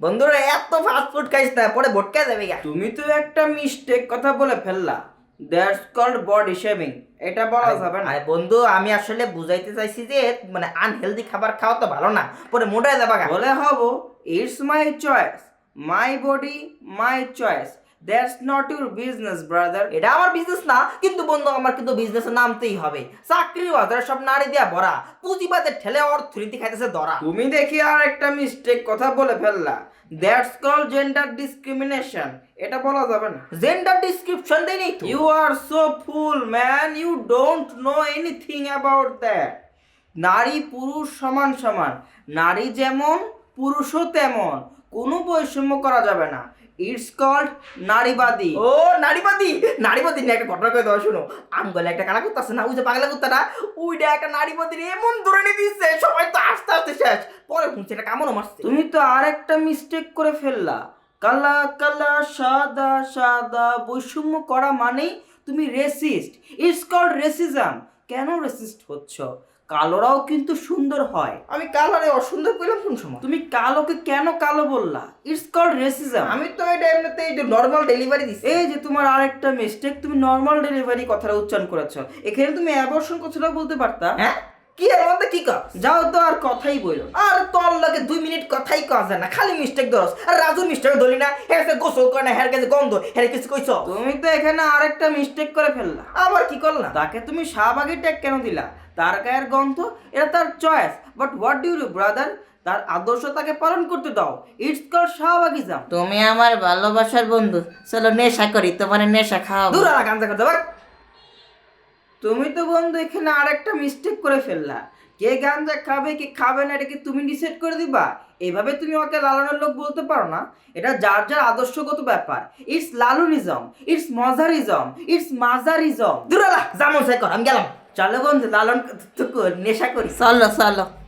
বন্ধুরা এত fast food খাইস না পরে ভটকা যাবে গা। তুমি তো একটা মিস্টেক কথা বলে ফেললা। দ্যাটস কল্ড বডি শেভিং এটা বলা যাবে না। আরে বন্ধু আমি আসলে বুঝাইতে চাইছি যে মানে আনহেলদি খাবার খাওয়া তো ভালো না পরে মোটায় যাবা বলে হব it's my choice my body my choice that's not your business brother এটা আমার বিজনেস না কিন্তু বন্ধু আমার কিন্তু বিজনেসে নামতেই হবে। চাকরির বাজারে সব নারী দিয়া ভরা পুঁজিবাদের ঠেলে অর্থনীতি খাইতেছে ধরা তুমি দেখি আর একটা মিস্টেক কথা বলে ফেললা। দ্যাটস কল জেন্ডার ডিসক্রিমিনেশন এটা বলা যাবে না। জেন্ডার ডিসক্রিপশন দেই নেই you are so fool man you don't know anything about that নারী পুরুষ সমান সমান। নারী যেমন পুরুষও তেমন। কোনো বৈষম্য করা যাবে না। ইটস কল্ড নারীবাদী। ও নারীবাদী। নারীবাদী নিয়ে একটা ঘটনা করে দেওয়া শুনো। আমগলে একটা কানা করতেছে না? ওই যে পাগলা কুত্তাটা একটা নারীবাদীর এমন ধরে নিয়ে দিচ্ছে সবাই তো আস্তে আস্তে শেষ। পরে শুনছে এটা কামড়ও মারছে। তুমি তো আরেকটা মিস্টেক করে ফেললা। কালা কালা সাদা সাদা বৈষম্য করা মানেই তুমি রেসিস্ট ইটস কল্ড রেসিজম কেন রেসিস্ট হচ্ছ? কালোরাও কিন্তু সুন্দর হয়। আমি কালারে অসুন্দর করলাম কোন সময়? তুমি কালোকে কেন কালো বললা? ইটস কল্ড রেসিজম আমি তো এটা এমনিতে এই যে নর্মাল ডেলিভারি দিছি। এই যে তোমার আরেকটা মিস্টেক তুমি নর্মাল ডেলিভারি কথাটা উচ্চারণ করেছ। এখানে তুমি অ্যাবর্শন কথাটা বলতে পারতা। হ্যাঁ? কি এর মধ্যে কি কর? যাও তো আর কথাই বলো। আর তোর লাগে দুই মিনিট কথাই কওয়া যায় না খালি মিস্টেক ধরস। আর রাজুর মিস্টেক ধরি না কাছে গোসল করে না কাছে গন্ধ হের কিছু কইছ? তুমি তো এখানে আরেকটা মিস্টেক করে ফেললা। আবার কি করলাম তাকে তুমি শাহবাগি ট্যাগ কেন দিলা? তার গায়ের গন্ধ এটা তার choice but what do you brother তার আদর্শ তাকে পালন করতে দাও। ইটস কল শাহবাগিজম। তুমি আমার ভালোবাসার বন্ধু। চলো নেশা করি তোমার নেশা খাওয়াবো। দূর আলা গাঞ্জা করতে পার তুমি তো বন্ধু এখানে আরেকটা মিস্টেক করে ফেললা। কে গাঞ্জা খাবে কি খাবে না এটা কি তুমি ডিসাইড করে দিবা? এভাবে তুমি ওকে লালনের লোক বলতে পারো না। এটা যার যার আদর্শগত ব্যাপার। ইটস লালুনিজম ইটস মজারিজম ইটস মাজারিজম। দূরালা জামন সাই কর আমি গেলাম। চলো বন্ধু লালন নেশা করি। চলো চলো।